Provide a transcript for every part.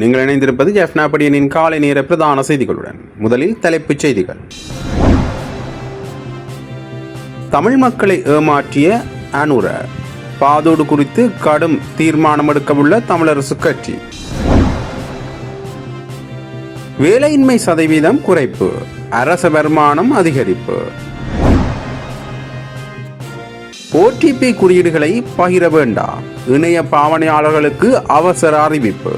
நீங்கள் இணைந்திருப்பது ஜெஃப்னாபடியனின் காலை நேர பிரதான செய்திகளுடன். முதலில் தலைப்புச் செய்திகள். தமிழ் மக்களை ஏமாற்றிய அனுர பாதோடு குறித்து கடும் தீர்மானம் எடுக்கவுள்ள தமிழரசு கட்சி. வேலையின்மை சதவீதம் குறைப்பு அரச வருமானம் அதிகரிப்பு. ஓடிபி குறியீடுகளை பகிர வேண்டாம் இணைய பாவனையாளர்களுக்கு அவசர அறிவிப்பு.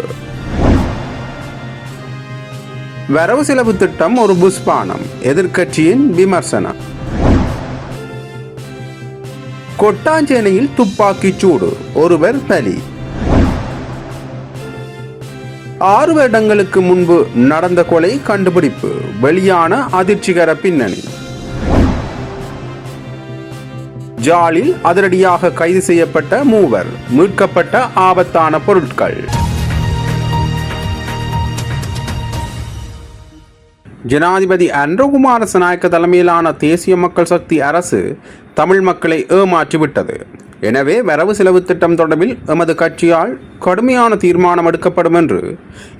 வரவு செலவு திட்டம் ஒரு புஷ்பானம். எதிர்க்கட்சியின் விமர்சனம். கொட்டாஞ்சேனையில் துப்பாக்கிச் சூடு ஒருவர் பலி. ஆறு வருடங்களுக்கு முன்பு நடந்த கொலை கண்டுபிடிப்பு வெளியான அதிர்ச்சிகர பின்னணி. ஜாலில் அதிரடியாக கைது செய்யப்பட்ட மூவர் மீட்கப்பட்ட ஆபத்தான பொருட்கள். ஜனாதிபதி அன்றகுமார சநாயக்க தலைமையிலான தேசிய மக்கள் சக்தி அரசு தமிழ் மக்களை ஏமாற்றிவிட்டது. எனவே வரவு செலவு திட்டம் தொடர்பில் எமது கட்சியால் கடுமையான தீர்மானம் எடுக்கப்படும் என்று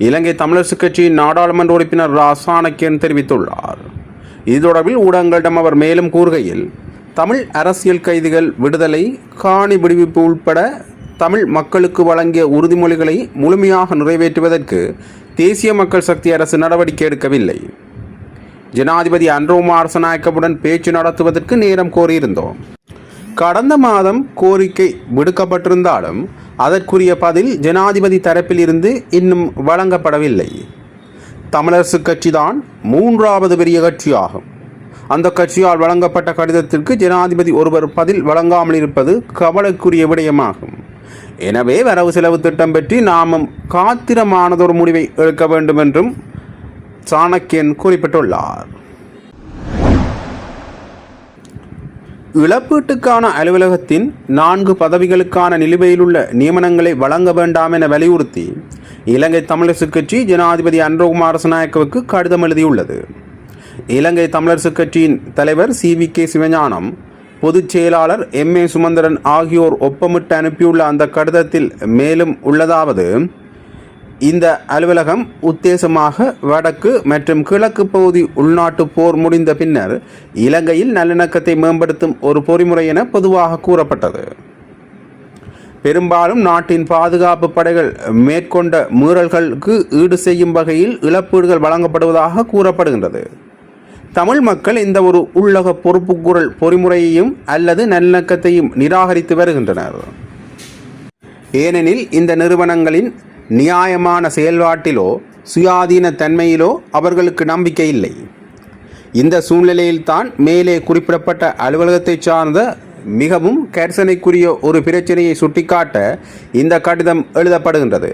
இலங்கை தமிழரசுக் கட்சியின் நாடாளுமன்ற உறுப்பினர் ரா சாணக்கியன் தெரிவித்துள்ளார். இது தொடர்பில் ஊடகங்களிடம் அவர் மேலும் கூறுகையில் தமிழ் அரசியல் கைதிகள் விடுதலை காணி விடுவிப்பு உட்பட தமிழ் மக்களுக்கு வழங்கிய உறுதிமொழிகளை முழுமையாக நிறைவேற்றுவதற்கு தேசிய மக்கள் சக்தி அரசு நடவடிக்கை எடுக்கவில்லை. ஜனாதிபதி அன்ரோ மார்சநாயக்கவுடன் பேச்சு நடத்துவதற்கு நேரம் கோரியிருந்தோம். கடந்த மாதம் கோரிக்கை விடுக்கப்பட்டிருந்தாலும் அதற்குரிய பதில் ஜனாதிபதி தரப்பிலிருந்து இன்னும் வழங்கப்படவில்லை. தமிழரசு கட்சிதான் மூன்றாவது பெரிய கட்சியாகும். அந்த கட்சியால் வழங்கப்பட்ட கடிதத்திற்கு ஜனாதிபதி ஒருவர் பதில் வழங்காமல் இருப்பது கவலைக்குரிய விடயமாகும். எனவே வரவு செலவு திட்டம் பற்றி நாமும் காத்திரமானதொரு முடிவை எடுக்க வேண்டும் என்றும் சாணக்கியன் குறிப்பிட்டுள்ளார். இழப்பீட்டுக்கான அலுவலகத்தின் நான்கு பதவிகளுக்கான நிலுவையிலுள்ள நியமனங்களை வழங்க வேண்டாம் என வலியுறுத்தி இலங்கை தமிழரசுக் கட்சி ஜனாதிபதி அன்றகுமார குமாரசநாயக்கவுக்கு கடிதம் எழுதியுள்ளது. இலங்கை தமிழரசுக் கட்சியின் தலைவர் சி. வி. கே. சிவஞானம் பொதுச் செயலாளர் எம். ஏ. சுமந்திரன் ஆகியோர் ஒப்பமிட்டு அனுப்பியுள்ள அந்த கடிதத்தில் மேலும் உள்ளதாவது இந்த அலுவலகம் உத்தேசமாக வடக்கு மற்றும் கிழக்கு பகுதி உள்நாட்டு போர் முடிந்த பின்னர் இலங்கையில் நல்லிணக்கத்தை மேம்படுத்தும் ஒரு பொறிமுறை என பொதுவாக கூறப்பட்டது. பெரும்பாலும் நாட்டின் பாதுகாப்பு படைகள் மேற்கொண்ட மீறல்களுக்கு ஈடு செய்யும் வகையில் இழப்பீடுகள் வழங்கப்படுவதாக கூறப்படுகின்றது. தமிழ் மக்கள் இந்த ஒரு உள்ளக பொறுப்புக்குரல் பொறிமுறையையும் அல்லது நல்லிணக்கத்தையும் நிராகரித்து வருகின்றனர். ஏனெனில் இந்த நிறுவனங்களின் நியாயமான செயல்பாட்டிலோ சுயாதீன தன்மையிலோ அவர்களுக்கு நம்பிக்கை இல்லை. இந்த சூழ்நிலையில்தான் மேலே குறிப்பிடப்பட்ட அலுவலகத்தை சார்ந்த மிகவும் கரிசனைக்குரிய ஒரு பிரச்சனையை சுட்டிக்காட்ட இந்த கடிதம் எழுதப்படுகின்றது.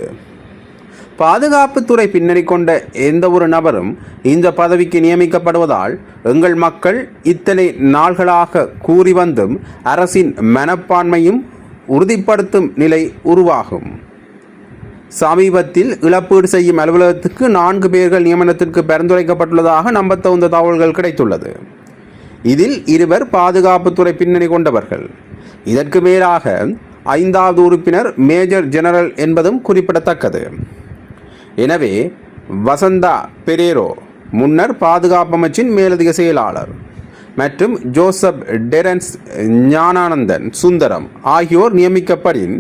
பாதுகாப்புத்துறை பின்னணி கொண்ட எந்த ஒரு நபரும் இந்த பதவிக்கு நியமிக்கப்படுவதால் எங்கள் மக்கள் இத்தனை நாள்களாக கூறி வந்தும் அரசின் மனப்பான்மையும் உறுதிப்படுத்தும் நிலை உருவாகும். சமீபத்தில் இழப்பீடு செய்யும் அலுவலகத்துக்கு நான்கு பேர்கள் நியமனத்திற்கு பரிந்துரைக்கப்பட்டுள்ளதாக நம்பத்தகுந்த தகவல்கள் கிடைத்துள்ளது. இதில் இருவர் பாதுகாப்புத்துறை பின்னணி கொண்டவர்கள். இதற்கு மேலாக ஐந்தாவது உறுப்பினர் மேஜர் ஜெனரல் என்பதும் குறிப்பிடத்தக்கது. எனவே வசந்தா பெரேரோ முன்னர் பாதுகாப்பு அமைச்சின் மேலதிக செயலாளர் மற்றும் ஜோசப் டெரன்ஸ் ஞானானந்தன் சுந்தரம் ஆகியோர் நியமிக்கப்படின்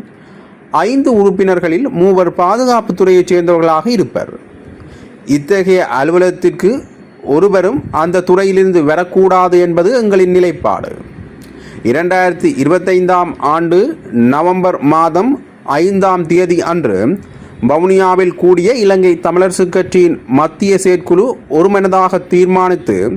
ஐந்து உறுப்பினர்களில் மூவர் பாதுகாப்புத்துறையைச் சேர்ந்தவர்களாக இருப்பர். இத்தகைய அலுவலகத்திற்கு ஒருவரும் அந்த துறையிலிருந்து வரக்கூடாது என்பது எங்களின் நிலைப்பாடு. இரண்டாயிரத்தி இருபத்தைந்தாம் ஆண்டு நவம்பர் மாதம் ஐந்தாம் தேதி அன்று வவுனியாவில் கூடிய இலங்கை தமிழரசுக் கட்சியின் மத்திய செயற்குழு ஒருமனதாக தீர்மானித்து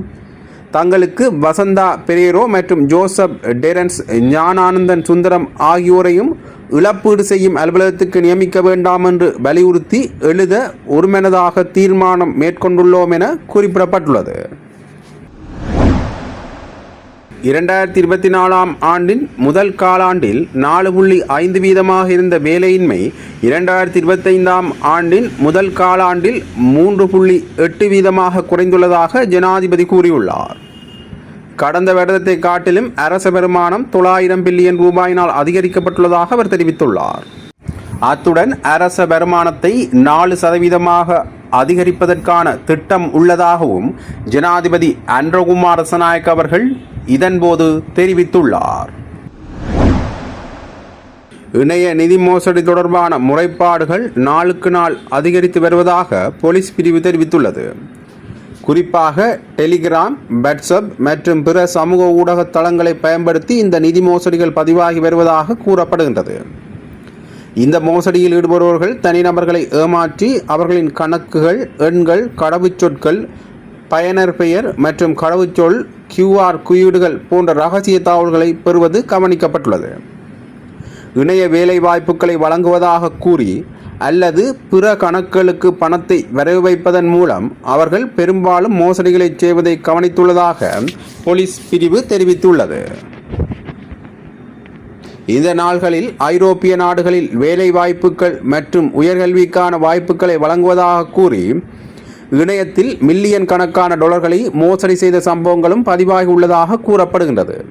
தங்களுக்கு வசந்தா பெரேரோ மற்றும் ஜோசப் டெரன்ஸ் ஞானானந்தன் சுந்தரம் ஆகியோரையும் இழப்பீடு செய்யும் அலுவலகத்துக்கு நியமிக்க வேண்டாம் என்று வலியுறுத்தி எழுத ஒருமனதாக தீர்மானம் மேற்கொண்டுள்ளோம் என குறிப்பிடப்பட்டுள்ளது. இரண்டாயிரத்தி இருபத்தி நாலாம் ஆண்டின் முதல் காலாண்டில் நாலு புள்ளி ஐந்து வீதமாக இருந்த வேலையின்மை இரண்டாயிரத்தி இருபத்தைந்தாம் ஆண்டின் முதல் காலாண்டில் மூன்று புள்ளி எட்டு வீதமாக குறைந்துள்ளதாக ஜனாதிபதி கூறியுள்ளார். கடந்த வருடத்தை காட்டிலும் அரச வருமானம் தொள்ளாயிரம் பில்லியன் ரூபாயினால் அதிகரிக்கப்பட்டுள்ளதாக அவர் தெரிவித்துள்ளார். அத்துடன் அரச வருமானத்தை நாலு சதவீதமாக அதிகரிப்பதற்கான திட்டம் உள்ளதாகவும் ஜனாதிபதி அன்றகுமார் ரசநாயக் அவர்கள் இதன்போது தெரிவித்துள்ளார். இணைய நிதி மோசடி தொடர்பான முறைப்பாடுகள் நாளுக்கு நாள் அதிகரித்து வருவதாக போலீஸ் பிரிவு தெரிவித்துள்ளது. குறிப்பாக டெலிகிராம் வாட்ஸ்அப் மற்றும் பிற சமூக ஊடக தளங்களை பயன்படுத்தி இந்த நிதி மோசடிகள் பதிவாகி வருவதாக கூறப்படுகின்றது. இந்த மோசடியில் ஈடுபடுபவர்கள் தனிநபர்களை ஏமாற்றி அவர்களின் கணக்குகள் எண்கள் கடவுச்சொற்கள் பயனர் பெயர் மற்றும் கடவுச்சொல் கியூஆர் குறியீடுகள் போன்ற ரகசிய தகவல்களை பெறுவது கவனிக்கப்பட்டுள்ளது. இணைய வேலை வாய்ப்புகளை வழங்குவதாக கூறி அல்லது பிற கணக்குகளுக்கு பணத்தை வரவு வைப்பதன் மூலம் அவர்கள் பெரும்பாலும் மோசடிகளை செய்வதை கவனித்துள்ளதாக போலீஸ் பிரிவு தெரிவித்துள்ளது. இந்த நாள்களில் ஐரோப்பிய நாடுகளில் வேலை வாய்ப்புகள் மற்றும் உயர்கல்விக்கான வாய்ப்புகளை வழங்குவதாக கூறி இணையத்தில் மில்லியன் கணக்கான டாலர்களை மோசடி செய்த சம்பவங்களும் பதிவாகி உள்ளதாக கூறப்படுகின்றது.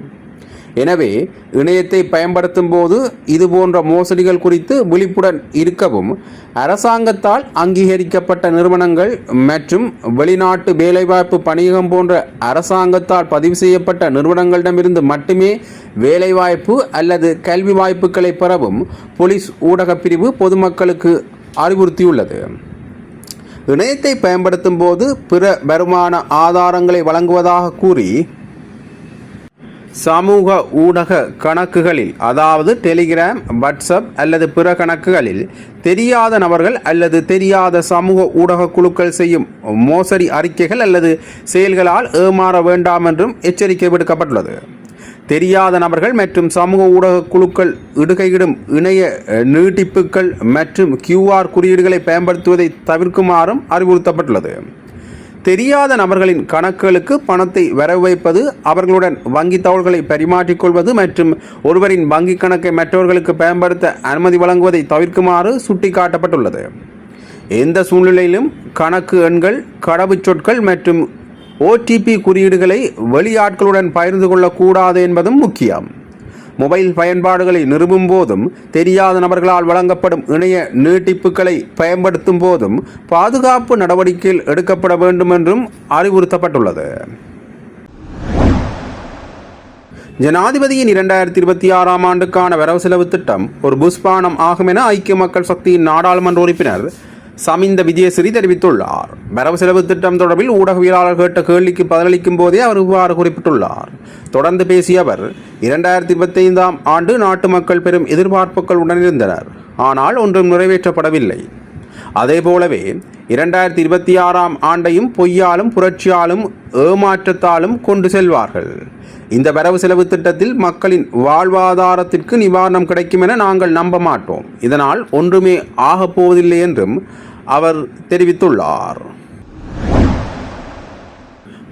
எனவே இணையத்தை பயன்படுத்தும் போது இதுபோன்ற மோசடிகள் குறித்து விழிப்புடன் இருக்கவும் அரசாங்கத்தால் அங்கீகரிக்கப்பட்ட நிறுவனங்கள் மற்றும் வெளிநாட்டு வேலைவாய்ப்பு பணியகம் போன்ற அரசாங்கத்தால் பதிவு செய்யப்பட்ட நிறுவனங்களிடமிருந்து மட்டுமே வேலைவாய்ப்பு அல்லது கல்வி வாய்ப்புகளை பெறவும் போலீஸ் ஊடகப் பிரிவு பொதுமக்களுக்கு அறிவுறுத்தியுள்ளது. இணையத்தை பயன்படுத்தும் போது பிற வருமான ஆதாரங்களை வழங்குவதாக கூறி சமூக ஊடக கணக்குகளில் அதாவது டெலிகிராம் வாட்ஸ்அப் அல்லது பிற கணக்குகளில் தெரியாத நபர்கள் அல்லது தெரியாத சமூக ஊடக குழுக்கள் செய்யும் மோசடி அறிக்கைகள் அல்லது செயல்களால் ஏமாற வேண்டாம் என்றும் எச்சரிக்கை விடுக்கப்பட்டுள்ளது. தெரியாத நபர்கள் மற்றும் சமூக ஊடக குழுக்கள் இடுகையிடும் இணைய நீட்டிப்புகள் மற்றும் கியூஆர் குறியீடுகளை பயன்படுத்துவதை தவிர்க்குமாறும் அறிவுறுத்தப்பட்டுள்ளது. தெரியாத நபர்களின் கணக்குகளுக்கு பணத்தை வரவு வைப்பது அவர்களுடன் வங்கி தகவல்களை பரிமாற்றிக்கொள்வது மற்றும் ஒருவரின் வங்கிக் கணக்கை மற்றவர்களுக்கு பயன்படுத்த அனுமதி வழங்குவதை தவிர்க்குமாறு சுட்டிக்காட்டப்பட்டுள்ளது. எந்த சூழ்நிலையிலும் கணக்கு எண்கள் கடவுச்சொற்கள் மற்றும் ஓடிபி குறியீடுகளை வெளியாட்களுடன் பகிர்ந்து கொள்ளக்கூடாது என்பதும் முக்கியம். மொபைல் பயன்பாடுகளை நிறுவும் போதும் தெரியாத நபர்களால் வழங்கப்படும் இணைய நீட்டிப்புகளை பயன்படுத்தும் போதும் பாதுகாப்பு நடவடிக்கைகள் எடுக்கப்பட வேண்டும் என்றும் அறிவுறுத்தப்பட்டுள்ளது. ஜனாதிபதியின் இரண்டாயிரத்தி இருபத்தி ஆறாம் ஆண்டுக்கான வரவு செலவு திட்டம் ஒரு புஷ்பானம் ஆகும் என ஐக்கிய மக்கள் சக்தியின் நாடாளுமன்ற உறுப்பினர் சமிந்த விஜயசிறி தெரிவித்துள்ளார். வரவு செலவு திட்டம் தொடர்பில் ஊடகவியலாளர் கேட்ட கேள்விக்கு பதிலளிக்கும் போதே அவர் இவ்வாறு குறிப்பிட்டுள்ளார். தொடர்ந்து பேசிய அவர் இரண்டாயிரத்தி இருபத்தைந்தாம் ஆண்டு நாட்டு மக்கள் பெரும் எதிர்பார்ப்புகள் உடனிருந்தனர் ஆனால் ஒன்றும் நிறைவேற்றப்படவில்லை. அதே போலவே இரண்டாயிரத்தி இருபத்தி ஆறாம் ஆண்டையும் பொய்யாலும் புரட்சியாலும் ஏமாற்றத்தாலும் கொண்டு செல்வார்கள். இந்த வரவு செலவு திட்டத்தில் மக்களின் வாழ்வாதாரத்திற்கு நிவாரணம் கிடைக்கும் என நாங்கள் நம்ப மாட்டோம். இதனால் ஒன்றுமே ஆகப் போவதில்லை என்றும் அவர் தெரிவித்துள்ளார்.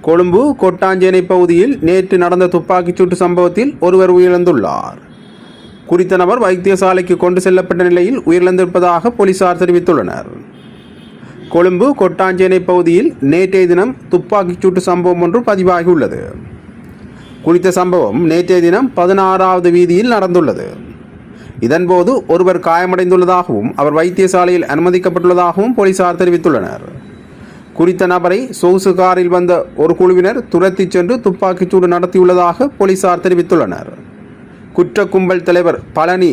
கொழும்பு கொட்டாஞ்சேனை பகுதியில் நேற்று நடந்த துப்பாக்கிச்சூட்டு சம்பவத்தில் ஒருவர் உயிரிழந்துள்ளார். குறித்த நபர் வைத்தியசாலைக்கு கொண்டு செல்லப்பட்ட நிலையில் உயிரிழந்திருப்பதாக போலீசார் தெரிவித்துள்ளனர். கொழும்பு கொட்டாஞ்சேனை பகுதியில் நேற்றைய தினம் துப்பாக்கிச் சூட்டு சம்பவம் ஒன்று பதிவாகியுள்ளது. குறித்த சம்பவம் நேற்றைய தினம் பதினாறாவது வீதியில் நடந்துள்ளது. இதன்போது ஒருவர் காயமடைந்துள்ளதாகவும் அவர் வைத்தியசாலையில் அனுமதிக்கப்பட்டுள்ளதாகவும் போலீசார் தெரிவித்துள்ளனர். குறித்த நபரை சொகுசு காரில் வந்த ஒரு குழுவினர் துரத்திச் சென்று துப்பாக்கிச்சூடு நடத்தியுள்ளதாக போலீசார் தெரிவித்துள்ளனர். குற்ற கும்பல் தலைவர் பழனி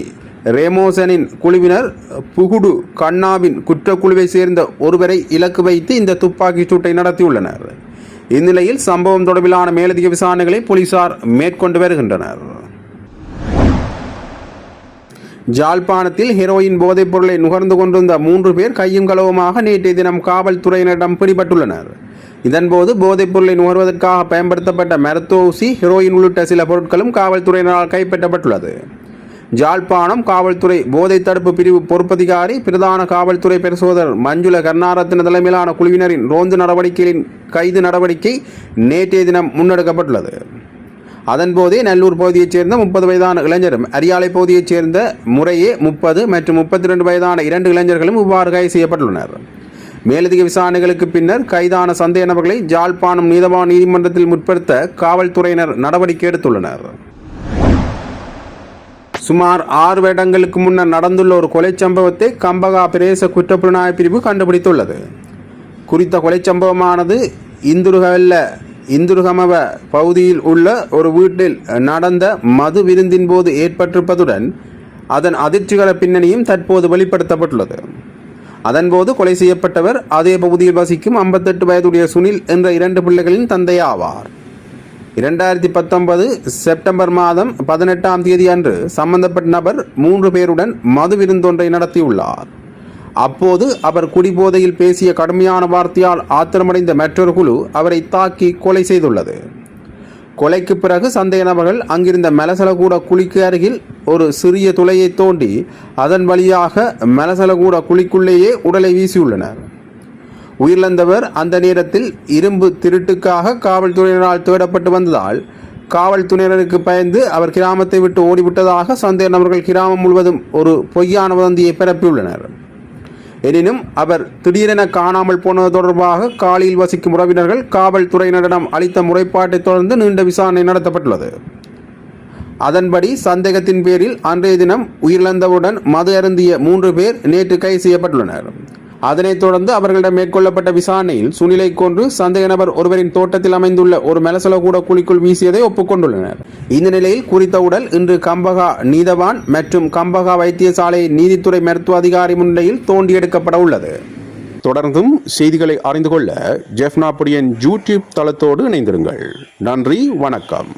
ரேமோசனின் குழுவினர் புகுடு கண்ணாவின் குற்றக்குழுவை சேர்ந்த ஒருவரை இலக்கு வைத்து இந்த துப்பாக்கிச் சூட்டை நடத்தியுள்ளனர். இந்நிலையில் சம்பவம் தொடர்பிலான மேலதிக விசாரணைகளை போலீசார் மேற்கொண்டு வருகின்றனர். ஜாழ்ப்பாணத்தில் ஹெரோயின் போதைப் பொருளை நுகர்ந்து கொண்டிருந்த மூன்று பேர் கையும் களவுமாக நேற்றைய தினம் காவல்துறையினரிடம் பிடிபட்டுள்ளனர். இதன்போது போதைப் பொருளை நுகர்வதற்காக பயன்படுத்தப்பட்ட மருத்துவ ஊசி ஹெரோயின் உள்ளிட்ட சில பொருட்களும் காவல்துறையினரால் கைப்பற்றப்பட்டுள்ளது. ஜாழ்ப்பாணம் காவல்துறை போதை தடுப்பு பிரிவு பொறுப்பதிகாரி பிரதான காவல்துறை பெருசோதர் மஞ்சுள கர்ணாரத்தின தலைமையிலான குழுவினரின் ரோந்து நடவடிக்கைகளின் கைது நடவடிக்கை நேற்றைய தினம் முன்னெடுக்கப்பட்டுள்ளது. அதன்போதே நல்லூர் பகுதியைச் சேர்ந்த முப்பது வயதான இளைஞரும் அரியாலை பகுதியைச் சேர்ந்த முறையே முப்பது மற்றும் முப்பத்தி ரெண்டு வயதான இரண்டு இளைஞர்களும் இவ்வாறு கைது செய்யப்பட்டுள்ளனர். மேலதிக விசாரணைகளுக்கு பின்னர் கைதான சந்தேக நபர்களை ஜாழ்ப்பாணம் நீதவான் நீதிமன்றத்தில் முற்படுத்த காவல்துறையினர் நடவடிக்கை எடுத்துள்ளனர். சுமார் ஆறு வருடங்களுக்கு முன்னர் நடந்துள்ள ஒரு கொலை சம்பவத்தை கம்பகா பிரதேச குற்றப்புலனாய்வு பிரிவு கண்டுபிடித்துள்ளது. குறித்த கொலை சம்பவமானது இந்துருகல்ல இந்துருகமவ பகுதியில் உள்ள ஒரு வீட்டில் நடந்த மது விருந்தின் போது ஏற்பட்டிருப்பதுடன் அதன் அதிர்ச்சிகர பின்னணியும் தற்போது வெளிப்படுத்தப்பட்டுள்ளது. அதன்போது கொலை செய்யப்பட்டவர் அதே பகுதியில் வசிக்கும் 58 வயதுடைய சுனில் என்ற இரண்டு பிள்ளைகளின் தந்தையாவார். இரண்டாயிரத்தி பத்தொன்பது செப்டம்பர் மாதம் பதினெட்டாம் தேதி அன்று சம்பந்தப்பட்ட நபர் மூன்று பேருடன் மது விருந்தொன்றை நடத்தியுள்ளார். அப்போது அவர் குடிபோதையில் பேசிய கடுமையான வார்த்தையால் ஆத்திரமடைந்த மற்றொரு குழு அவரை தாக்கி கொலை செய்துள்ளது. கொலைக்கு பிறகு சந்தேக நபர்கள் அங்கிருந்த மெலசலகூட குழிக்கு அருகில் ஒரு சிறிய துளையை தோண்டி அதன் வழியாக மெலசலகூட குழிக்குள்ளேயே உடலை வீசியுள்ளனர். உயிரிழந்தவர் அந்த நேரத்தில் இரும்பு திருட்டுக்காக காவல்துறையினரால் தேடப்பட்டு வந்ததால் காவல்துறையினருக்கு பயந்து அவர் கிராமத்தை விட்டு ஓடிவிட்டதாக சந்தேக நபர்கள் கிராமம் முழுவதும் ஒரு பொய்யான வதந்தியை பரப்பியுள்ளனர். எனினும் அவர் திடீரென காணாமல் போனது தொடர்பாக காலியில் வசிக்கும் உறவினர்கள் காவல்துறையினரிடம் அளித்த முறைப்பாட்டை தொடர்ந்து நீண்ட விசாரணை நடத்தப்பட்டுள்ளது. அதன்படி சந்தேகத்தின் பேரில் அன்றைய தினம் உயிரிழந்தவுடன் மது அருந்திய மூன்று பேர் நேற்று கைது செய்யப்பட்டுள்ளனர். அதனைத் தொடர்ந்து அவர்களிடம் மேற்கொள்ளப்பட்ட விசாரணையில் சுனிலை கொன்று சந்தேக நபர் ஒருவரின் தோட்டத்தில் அமைந்துள்ள ஒரு மெலசல கூட குழிக்குள் வீசியதை ஒப்புக்கொண்டுள்ளனர். இந்த நிலையில் குறித்த உடல் இன்று கம்பகா நீதவான் மற்றும் கம்பகா வைத்தியசாலை நீதித்துறை மருத்துவ அதிகாரி முன்னிலையில் தோண்டி எடுக்கப்பட உள்ளது. தொடர்ந்தும் செய்திகளை அறிந்து கொள்ள ஜெஃப்னாபுடியன் யூடியூப் தளத்தோடு இணைந்திருங்கள். நன்றி வணக்கம்.